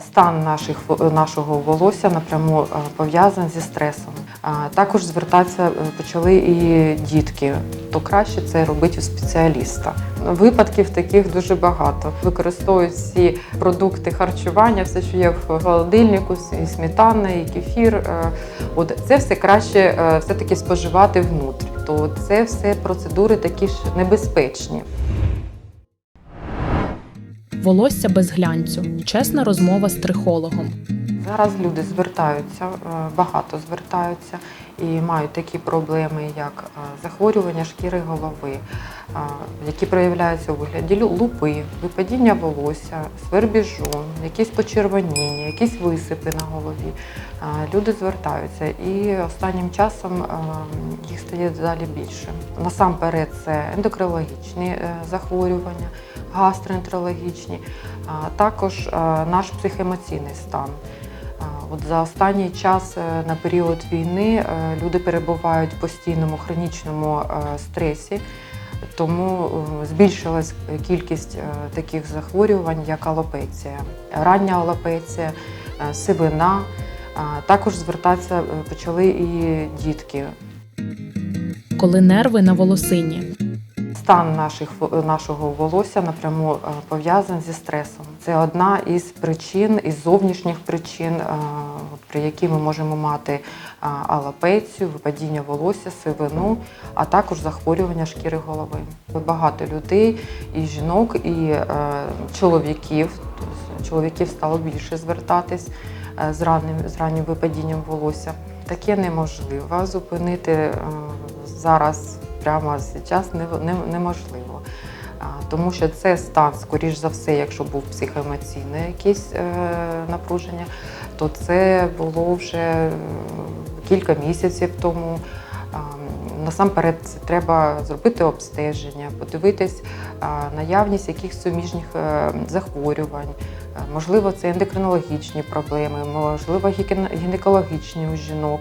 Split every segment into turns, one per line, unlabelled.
Стан наших, нашого волосся напряму пов'язаний зі стресом. Також звертатися е, почали і дітки, то краще це робити у спеціаліста. Випадків таких дуже багато. Використовують всі продукти харчування, все, що є в холодильнику, і сметана, і кефір. Е, От це все краще е, все-таки споживати внутрі. То це все процедури такі ж небезпечні.
Волосся без глянцю. Чесна розмова з трихологом.
Зараз люди звертаються, е, багато звертаються і мають такі проблеми, як е, захворювання шкіри голови, е, які проявляються у вигляді лупи, випадіння волосся, свербіжон, якісь почервоніння, якісь висипи на голові. Люди звертаються і останнім часом їх стає далі більше. Насамперед це ендокринологічні е, захворювання, гастроентерологічні, також наш психоемоційний стан. От за останній час е, на період війни е, люди перебувають в постійному хронічному е, стресі, тому збільшилась кількість таких захворювань, як алопеція, рання алопеція, сивина. Також звертатися почали і дітки.
Коли нерви на волосині.
Стан наших, нашого волосся напряму е, пов'язаний зі стресом. Це одна із причин, із зовнішніх причин, е, при якій ми можемо мати е, алопецію, випадіння волосся, сивину, а також захворювання шкіри голови. Багато людей, і жінок, і чоловіків. тобто Чоловіків стало більше звертатись з раннім, з раннім випадінням волосся. Таке неможливо зупинити зараз прямо зараз не- не- неможливо. Тому що це стан, скоріш за все, якщо був психоемоційне якесь е, напруження, то це було вже е, кілька місяців тому. Насамперед треба зробити обстеження, подивитись наявність якихось суміжних е, захворювань. Е, Можливо, це ендокринологічні проблеми, можливо, гінекологічні у жінок,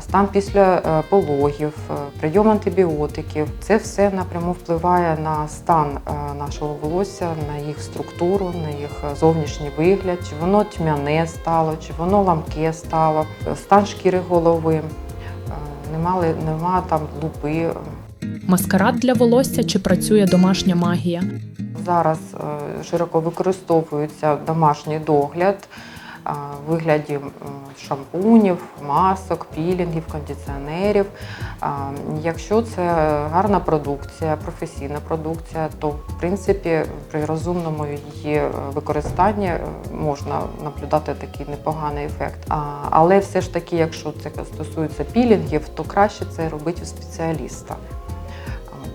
стан після е, пологів, е, прийом антибіотиків. Це все напряму впливає на стан е, нашого волосся, на їх структуру, на їх зовнішній вигляд, чи воно тьмяне стало, чи воно ламке стало, стан шкіри голови. Нема, нема там лупи.
Маскарад для волосся чи працює домашня магія.
Зараз широко використовується домашній догляд вигляді шампунів, масок, пілінгів, кондиціонерів. Якщо це гарна продукція, професійна продукція, то в принципі при розумному її е, використанні е, можна наблюдати такий непоганий ефект. Але все ж таки, якщо це стосується пілінгів, то краще це робити у спеціаліста.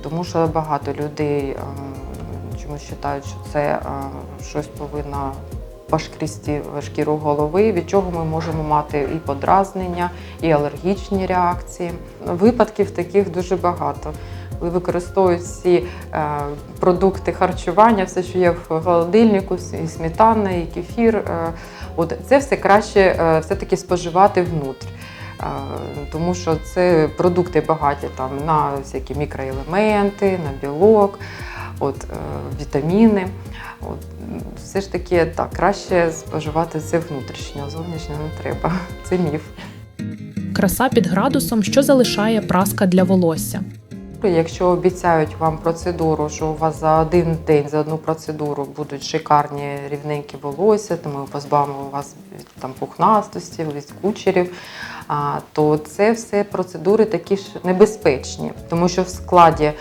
Тому що багато людей е, чомусь вважають, що це е, щось повинно пошкрісти шкіру голови, від чого ми можемо мати і подразнення, і алергічні реакції. Випадків таких дуже багато. Ви використовують всі е, продукти харчування, все, що є в холодильнику, і сметана, і кефір. Е, от це все краще е, все-таки споживати внутрі. Тому що це продукти багаті там на всякі мікроелементи, на білок, от, е, вітаміни. От, все ж таки так, краще споживати це внутрішньо, а зовнішньо не треба. Це міф.
Краса під градусом, що залишає праска для волосся.
Якщо обіцяють вам процедуру, що у вас за один день за одну процедуру будуть шикарні рівненькі волосся, то ми позбавимо вас від там пухнастості, від кучерів, то це все процедури такі ж небезпечні, тому що в складі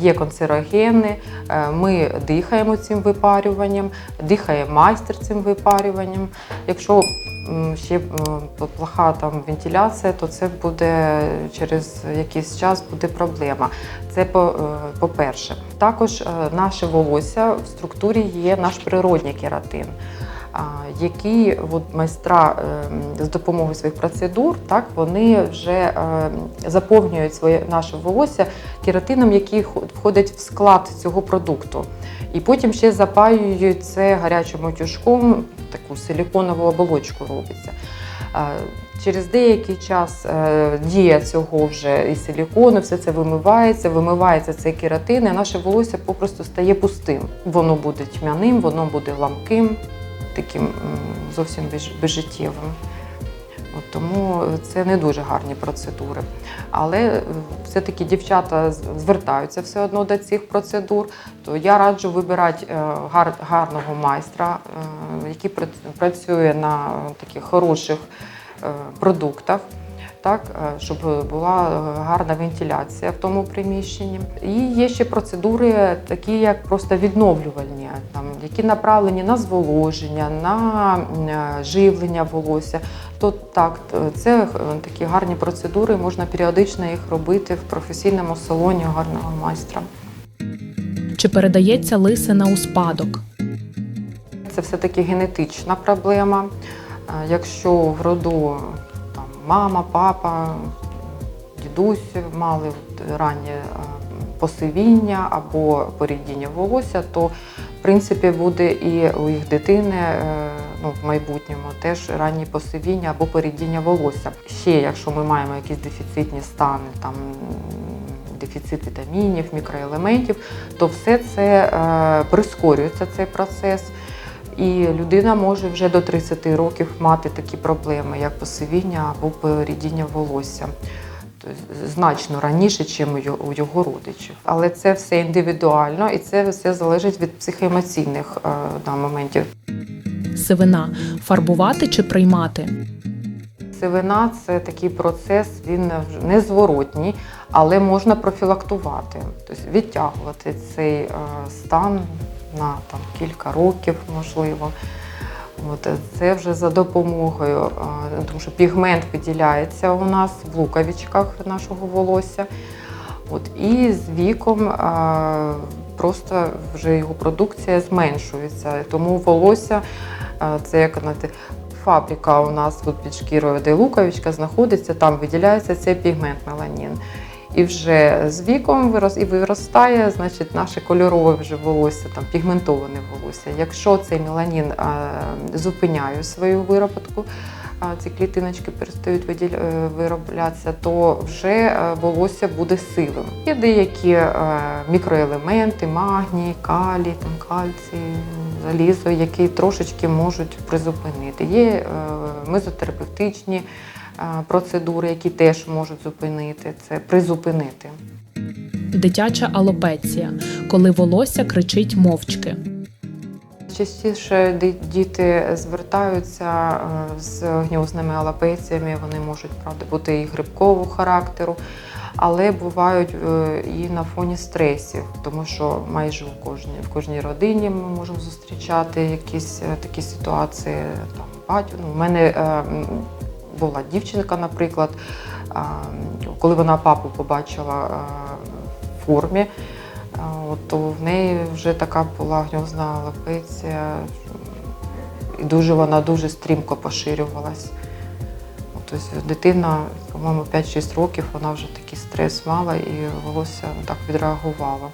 є канцерогени, е, ми дихаємо цим випарюванням, дихає майстер цим випарюванням. Якщо ще плоха там вентиляція, то це буде через якийсь час буде проблема. Це е, по-перше. Також е, наше волосся в структурі є наш природній кератин. Які от майстра е, з допомогою своїх процедур, так вони вже е, заповнюють своє наше волосся кератином, який хо- входить в склад цього продукту. І потім ще запаюють це гарячим утюжком, таку силіконову оболочку робиться. Через деякий час е, дія цього вже і силікону, все це вимивається, вимивається цей кератин, і наше волосся попросту стає пустим. Воно буде тьмяним, воно буде ламким. Таким зовсім безж- безжиттєвим. От тому це не дуже гарні процедури. Але е, все-таки дівчата звертаються все одно до цих процедур, то я раджу вибирати е, гар- гарного майстра, е, який пра- працює на таких хороших продуктах. Так, е, щоб була е, гарна вентиляція в тому приміщенні. І є ще процедури, такі як просто відновлювальні, там, які направлені на зволоження, на е, живлення волосся. То так, це такі гарні процедури, можна періодично їх робити в професійному салоні гарного майстра.
Чи передається лисина у спадок?
Це все-таки генетична проблема. Якщо в роду мама, папа, дідусь мали от раннє е, посивіння або порідіння волосся, то в принципі буде і у їх дитини е, ну, в майбутньому теж ранні посивіння або порідіння волосся. Ще якщо ми маємо якісь дефіцитні стани, там дефіцит вітамінів, мікроелементів, то все це е, прискорюється цей процес. І людина може вже до 30 років мати такі проблеми, як посивіння або порідіння волосся. Тобто Значно раніше, ніж у його- родичів. Але це все індивідуально і це все залежить від психоемоційних е, да, моментів.
Сивина фарбувати чи приймати?
Сивина це такий процес, він незворотній, але можна профілактувати, тобто відтягувати цей е, стан на там, кілька років, можливо. От, е, це вже за допомогою, е, тому що пігмент виділяється у нас в луковичках нашого волосся. От, і з віком е, просто вже його продукція зменшується. Тому волосся це як знаєте, фабрика у нас тут під шкірою, де луковичка знаходиться, там виділяється цей пігмент меланін. І вже з віком вирос- і виростає, значить, наше кольорове вже волосся, там пігментоване волосся. Якщо цей меланін е, зупиняє свою вироботку, ці клітиночки перестають е, вироблятися, то вже е, волосся буде сивим. Є деякі мікроелементи, магній, калій, там, кальцій, залізо, які трошечки можуть призупинити. Є мезотерапевтичні процедури, які теж можуть зупинити це, призупинити.
Дитяча алопеція, коли волосся кричить мовчки.
Частіше діти звертаються е, з гнівзними алапеціями, вони можуть правда бути і грибкового характеру, але бувають е, і на фоні стресів, тому що майже у кожній в кожній родині ми можемо зустрічати якісь е, такі ситуації. Там батько, ну, у мене була дівчинка, наприклад, коли вона папу побачила в формі. То в неї вже така була гньозна алопеція, і дуже вона дуже стрімко поширювалась. Тобто дитина, по-моєму, 5-6 років, вона вже такий стрес мала і волосся так відреагувало.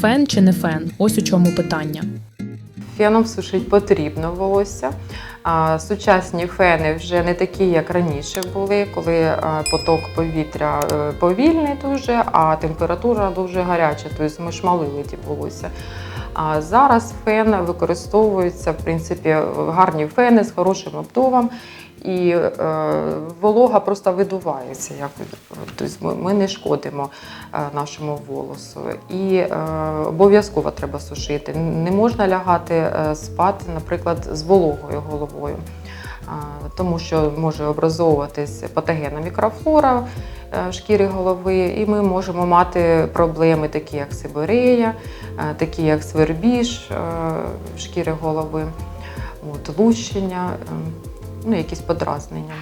Фен чи не фен? Ось у чому питання.
Феном сушити потрібно волосся. Сучасні фени вже не такі, як раніше були, коли поток повітря е, повільний дуже, а температура дуже гаряча, тобто ми шмалили ті волосся. А зараз фен використовується, в принципі, гарні фени з хорошим обдувом. І е, волога просто видувається. Як, тобто ми, не шкодимо е, нашому волосу. І е, обов'язково треба сушити. Не можна лягати е, спати, наприклад, з вологою головою, е, тому що може образовуватись патогенна мікрофлора е, шкіри голови, і ми можемо мати проблеми, такі як сибирея, такі як свербіж е, шкіри голови, от, лущення, е, ну, якісь подразнення.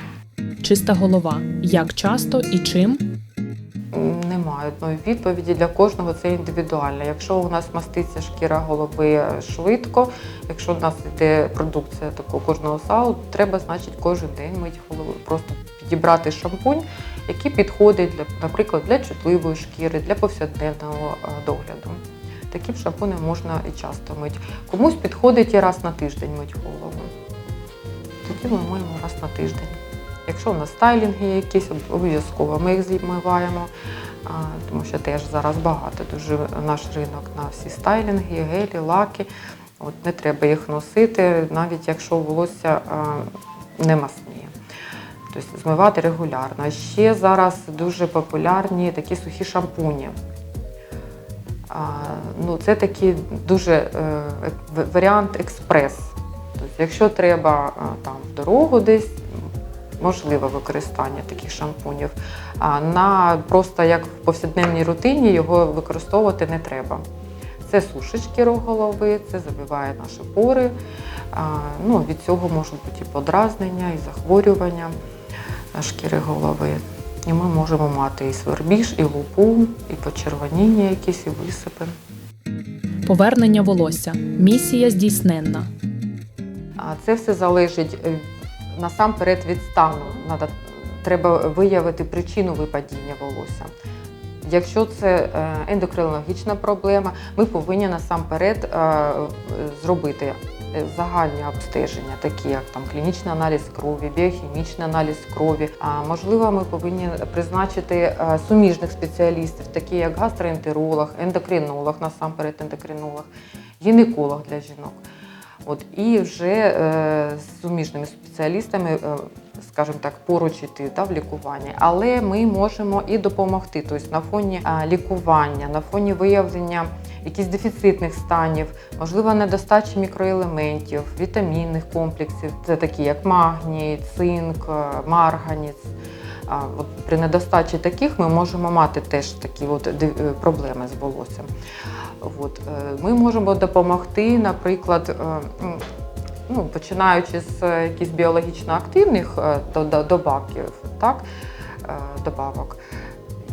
Чиста голова. Як часто і чим?
Немає одної відповіді для кожного це індивідуально. Якщо у нас маститься шкіра голови швидко, якщо у нас йде продукція такого кожного салу, треба, значить, кожен день мити голову. Просто підібрати шампунь, який підходить для, наприклад, для чутливої шкіри, для повсякденного е, догляду. Таким шампунем можна і часто мити. Комусь підходить і раз на тиждень мить голову. Тоді ми миємо раз на тиждень. Якщо у нас стайлінги якісь, обов'язково ми їх змиваємо, тому що теж зараз багато дуже наш ринок на всі стайлінги, гелі, лаки. От, не треба їх носити, навіть якщо волосся не масніє. Тобто змивати регулярно. Ще зараз дуже популярні такі сухі шампуні. Ну, це такий дуже е, варіант експрес. Тобто, якщо треба там в дорогу десь, можливе використання таких шампунів. А на просто як в повсякденній рутині його використовувати не треба. Це сушить шкіру голови, це забиває наші пори. А, ну, від цього можуть бути і подразнення, і захворювання шкіри голови. І ми можемо мати і свербіж, і лупу, і почервоніння якісь, і висипи.
Повернення волосся. Місія здійсненна.
Це все залежить е, насамперед від стану. Треба виявити причину випадіння волосся. Якщо це е, ендокринологічна проблема, ми повинні насамперед е, зробити загальні обстеження, такі як там клінічний аналіз крові, біохімічний аналіз крові. А можливо, ми повинні призначити суміжних спеціалістів, такі як гастроентеролог, ендокринолог, насамперед ендокринолог, гінеколог для жінок. От, і вже е, з суміжними спеціалістами, е, скажімо так, поруч іти да, в лікуванні. Але ми можемо і допомогти. Тобто на фоні лікування, на фоні виявлення якихось дефіцитних станів, можливо, недостачі мікроелементів, вітамінних комплексів, це такі як магній, цинк, е, марганець. А от при недостачі таких ми можемо мати теж такі от е, проблеми з волоссям. От, е, ми можемо допомогти, наприклад, е, ну, починаючи з е, якихось біологічно активних е, до- до- добавків, так, е, добавок,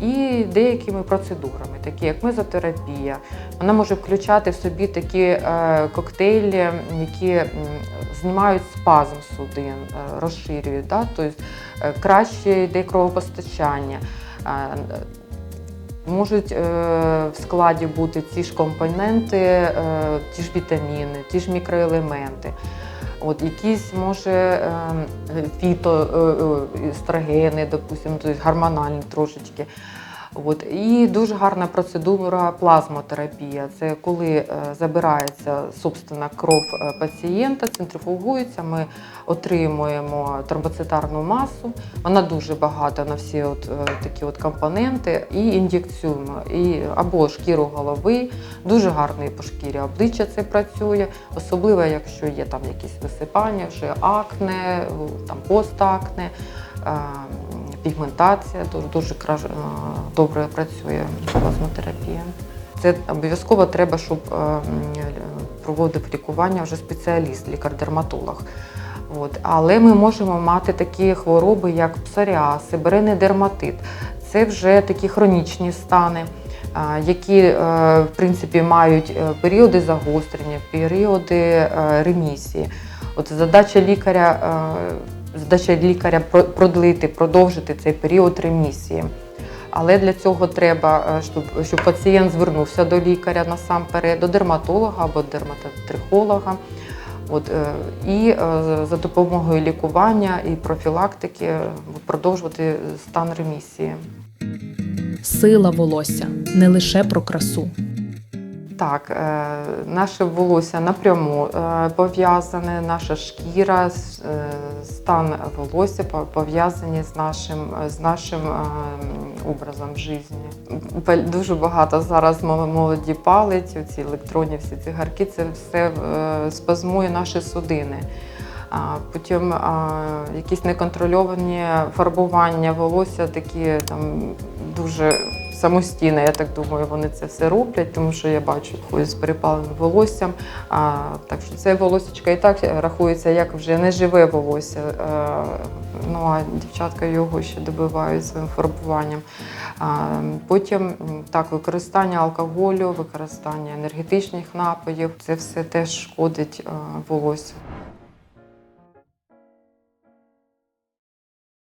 і деякими процедурами, такі як мезотерапія. Вона може включати в собі такі е, коктейлі, які м, знімають спазм судин, е, розширюють, да? тобто е, краще йде кровопостачання. Е, Можуть е, в складі бути ці ж компоненти, е, ті ж вітаміни, ті ж мікроелементи. От якісь може е, фітоестрогени, допустимо, гормональні трошечки. От. І дуже гарна процедура плазмотерапія. Це коли е, забирається собственно кров е, пацієнта, центрифугується, ми отримуємо тромбоцитарну масу. Вона дуже багата на всі от, е, такі от компоненти, і ін'єкціюємо і або шкіру голови, дуже гарно і по шкірі обличчя це працює, особливо якщо є там якісь висипання, вже акне, там постакне. Е, Пігментація дуже, дуже е, добре працює плазмотерапія. Це обов'язково треба, щоб е, проводив лікування вже спеціаліст, лікар-дерматолог. От. Але ми можемо мати такі хвороби, як псоріаз, сибиринний дерматит. Це вже такі хронічні стани, які е, в принципі мають е, періоди загострення, періоди е, ремісії. От задача лікаря, е, задача лікаря про- продлити, продовжити цей період ремісії. Але для цього треба, е, щоб, щоб пацієнт звернувся до лікаря насамперед, до дерматолога або дерматотрихолога. От, е, і е, за допомогою лікування і профілактики продовжувати стан ремісії.
Сила волосся не лише про красу.
Так, е, наше волосся напряму е, пов'язане, наша шкіра, е, стан волосся по- пов'язані з нашим, з нашим образом життя. Дуже багато зараз мол- молоді палить, ці електронні всі цигарки, це все спазмує наші судини. Потім якісь неконтрольовані фарбування волосся, такі там дуже самостійно, я так думаю, вони це все роблять, тому що я бачу ходять з перепаленим волоссям. А, так що це волосечко і так рахується як вже неживе волосся. А, ну а дівчатка його ще добивають своїм фарбуванням. А, потім так, використання алкоголю, використання енергетичних напоїв, це все теж шкодить а, волоссю.